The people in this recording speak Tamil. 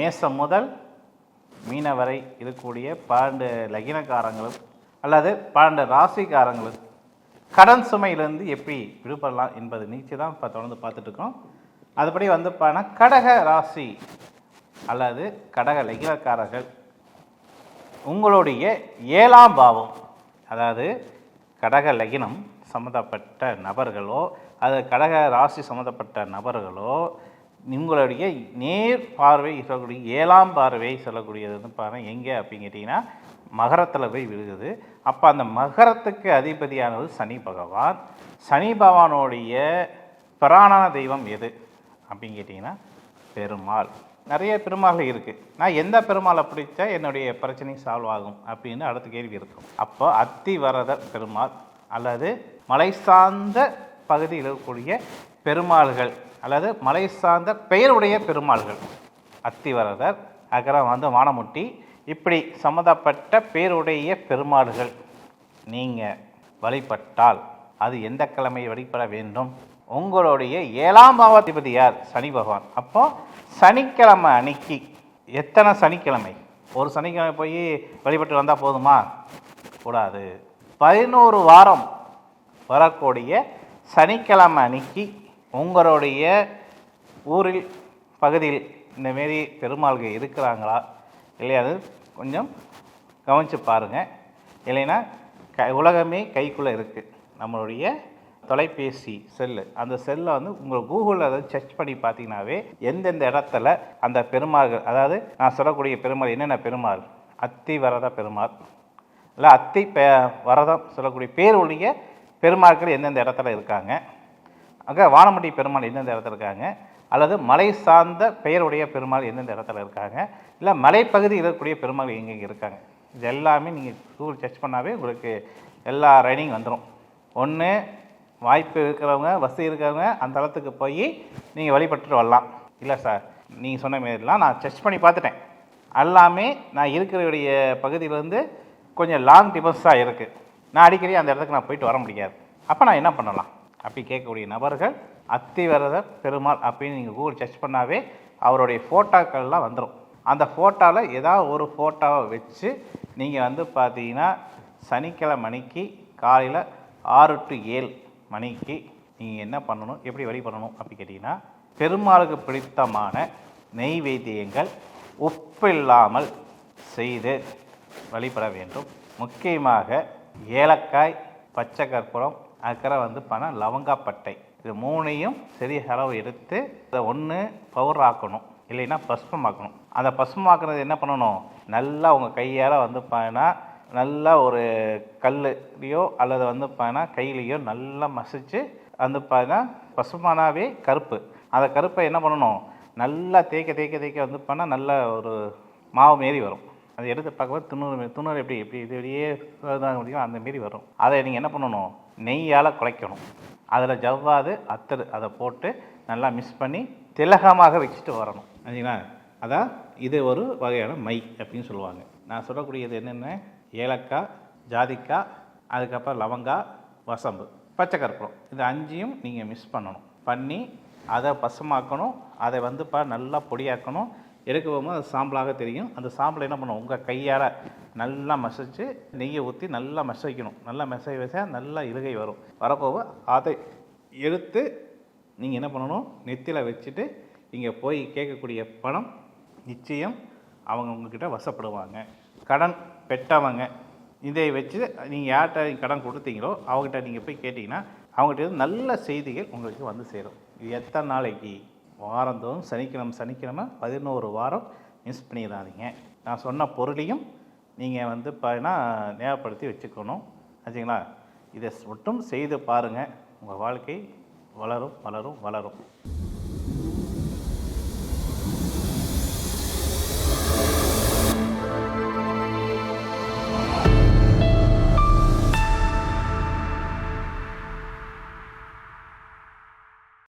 மேசம் முதல் மீன வரை இருக்கக்கூடிய பன்னெண்டு லகினக்காரங்களும் அல்லது பன்னெண்டு ராசிக்காரங்களும் கடன் சுமையிலிருந்து எப்படி விடுபடலாம் என்பது நீச்சி தான் இப்போ தொடர்ந்து பார்த்துட்ருக்கோம் அதுபடி வந்து பார்த்தா கடக ராசி அல்லது கடக லகினக்காரர்கள் உங்களுடைய ஏழாம் பாவம் அதாவது கடக லகினம் சம்மந்தப்பட்ட நபர்களோ அது கடக ராசி சம்மந்தப்பட்ட நபர்களோ உங்களுடைய நேர் பார்வை சொல்லக்கூடிய ஏழாம் பார்வை சொல்லக்கூடியது வந்து பாருங்கள் எங்கே அப்படின்னு கேட்டிங்கன்னா மகரத்தில் போய் விழுகுது. அப்போ அந்த மகரத்துக்கு அதிபதியானது சனி பகவான். சனி பகவானுடைய பிராணான தெய்வம் எது அப்படின்னு கேட்டிங்கன்னா பெருமாள். நிறைய பெருமாள் இருக்குது நான் எந்த பெருமாளை பிடிச்சா என்னுடைய பிரச்சனை சால்வ் ஆகும் அப்படின்னு அடுத்த கேள்வி இருக்கும். அப்போ அத்திவரதர் பெருமாள் அல்லது மலை சார்ந்த பகுதியில் இருக்கக்கூடிய பெருமாள்கள் அல்லது மலை சார்ந்த பெயருடைய பெருமாள்கள். அத்திவரதர் அகரம் வந்து வானமுட்டி இப்படி சம்மந்தப்பட்ட பேருடைய பெருமாள்கள். நீங்கள் வழிபட்டால் அது எந்த கிழமை வழிபட வேண்டும்? உங்களுடைய ஏழாம் பாவாதிபதி யார்? சனி பகவான். அப்போ சனிக்கிழமை அன்னைக்கு எத்தனை சனிக்கிழமை? ஒரு சனிக்கிழமை போய் வழிபட்டு வந்தால் போதுமா? கூடாது. பதினோரு வாரம் வரக்கூடிய சனிக்கிழமை அன்னைக்கு உங்களுடைய ஊரில் பகுதியில் இந்தமாரி பெருமாள்கள் இருக்கிறாங்களா? இல்லையாது கொஞ்சம் கவனித்து பாருங்கள் இல்லைன்னா க உலகமே கைக்குள்ளே இருக்குது நம்மளுடைய தொலைபேசி செல்லு. அந்த செல்லை வந்து உங்கள் கூகுளில் அதை சர்ச் பண்ணி பார்த்தீங்கன்னாவே எந்தெந்த இடத்துல அந்த பெருமாள்கள் அதாவது நான் சொல்லக்கூடிய பெருமாள் என்னென்ன பெருமாள்? அத்தி வரத பெருமாள். இல்லை அத்தி பெ வரதம் சொல்லக்கூடிய பேருடைய பெருமாள்கள் எந்தெந்த இடத்துல இருக்காங்க? அங்கே வானமட்டி பெருமாள் எந்தெந்த இடத்துல இருக்காங்க? அல்லது மலை சார்ந்த பெயருடைய பெருமாள் எந்தெந்த இடத்துல இருக்காங்க? இல்லை மலைப்பகுதியில் இருக்கக்கூடிய பெருமாள் எங்கெங்கே இருக்காங்க? இது எல்லாமே நீங்கள் கூகுள் சர்ச் பண்ணாவே உங்களுக்கு எல்லா ரைடிங் வந்துடும் ஒன்று வாய்ப்பு இருக்கிறவங்க வசதி இருக்கிறவங்க அந்த இடத்துக்கு போய் நீங்கள் வழிபட்டுட்டு வரலாம். இல்லை சார் நீங்கள் சொன்ன மாரிலாம் நான் சர்ச் பண்ணி பார்த்துட்டேன். எல்லாமே நான் இருக்கிறவுடைய பகுதியிலேருந்து கொஞ்சம் லாங் டிபஸ்ஸாக இருக்குது நான் அடிக்கடி அந்த இடத்துக்கு நான் போயிட்டு வர முடியாது. அப்போ நான் என்ன பண்ணலாம்? அப்படி கேட்கக்கூடிய நபர்கள் அத்திவரதர் பெருமாள் அப்படின்னு நீங்கள் கூகுள் சர்ச் பண்ணாவே அவருடைய ஃபோட்டோக்கள்லாம் வந்துடும் அந்த ஃபோட்டோவில் ஏதாவது ஒரு ஃபோட்டோவை வச்சு நீங்கள் வந்து பார்த்தீங்கன்னா சனிக்கிழமை மணிக்கு காலையில் ஆறு டு ஏழு மணிக்கு நீங்கள் என்ன பண்ணணும் எப்படி வழி பண்ணணும் அப்படி கேட்டிங்கன்னா பெருமாளுக்கு பிடித்தமான நெய்வேத்தியங்கள் உப்பு இல்லாமல் செய்து வழிபட வேண்டும். முக்கியமாக ஏலக்காய் பச்சை கற்பூரம் அக்கறை வந்து பணம் லவங்காப்பட்டை இது மூணையும் சிறிய அளவு எடுத்து இதை ஒன்று பவுடர் ஆக்கணும். இல்லைன்னா பஸ்பமாக்கணும் அந்த பஸ்பமாக்குறது என்ன பண்ணணும்? நல்லா உங்கள் கையால் வந்து பார்த்தீங்கன்னா நல்லா ஒரு கல்லையோ அல்லது வந்து பார்த்தீங்கன்னா கையிலையோ நல்லா மசிச்சு வந்து பார்த்தீங்கன்னா பசுமானாவே கருப்பு. அந்த கருப்பை என்ன பண்ணணும்? நல்லா தேய்க்க தேய்க்க தேய்க்க வந்து பண்ணால் நல்ல ஒரு மாவு மாரி வரும். அது எடுத்து பார்க்கும்போது துண்ணூறு துண்ணூறு எப்படி எப்படி இது இப்படியே இதாக முடியும் அந்த மாரி வரும். அதை நீங்கள் என்ன பண்ணணும்? நெய்யால் குழைக்கணும். அதில் ஜவ்வாது அத்தர் அதை போட்டு நல்லா மிக்ஸ் பண்ணி திலகமாக வச்சுட்டு வரணும். சரிங்களா? அதான் இது ஒரு வகையான மை அப்படின்னு சொல்லுவாங்க. நான் சொல்லக்கூடியது என்னென்ன? ஏலக்காய் ஜாதிக்காய் அதுக்கப்புறம் லவங்காய் வசம்பு பச்சை கற்பூரம். இது அஞ்சையும் நீங்கள் மிக்ஸ் பண்ணணும். பண்ணி அதை பசமாக்கணும். அதை வந்து பா நல்லா பொடியாக்கணும். எடுக்க போகும்போது அது சாம்பலாக தெரியும். அந்த சாம்பலை என்ன பண்ணுவோம் உங்கள் கையால் நல்லா மசிச்சு நெய்யை ஊற்றி நல்லா மச வைக்கணும். நல்லா மெசை வச்சா நல்லா இழுகை வரும். வரப்போக அதை எடுத்து நீங்கள் என்ன பண்ணணும்? நெத்தியில் வச்சுட்டு இங்கே போய் கேட்கக்கூடிய பணம் நிச்சயம் அவங்க உங்ககிட்ட வசப்படுவாங்க. கடன் பெற்றவங்க இதை வச்சு நீங்கள் யார்கிட்ட கடன் கொடுத்தீங்களோ அவங்ககிட்ட நீங்கள் போய் கேட்டிங்கன்னா அவங்ககிட்ட இருந்து நல்ல செய்திகள் உங்களுக்கு வந்து சேரும். இது எத்தனை நாளைக்கு? வாரந்தோறும் சனிக்கிழமை சனிக்கிழமை பதினோரு வாரம் மிஸ் பண்ணிடாதீங்க. நான் சொன்ன பொருளையும் நீங்கள் வந்து பார்த்தீங்கன்னா ஞாபகப்படுத்தி வச்சுக்கணும். ஆச்சுங்களா இதை மட்டும் செய்து பாருங்கள் உங்கள் வாழ்க்கை வளரும் வளரும் வளரும்.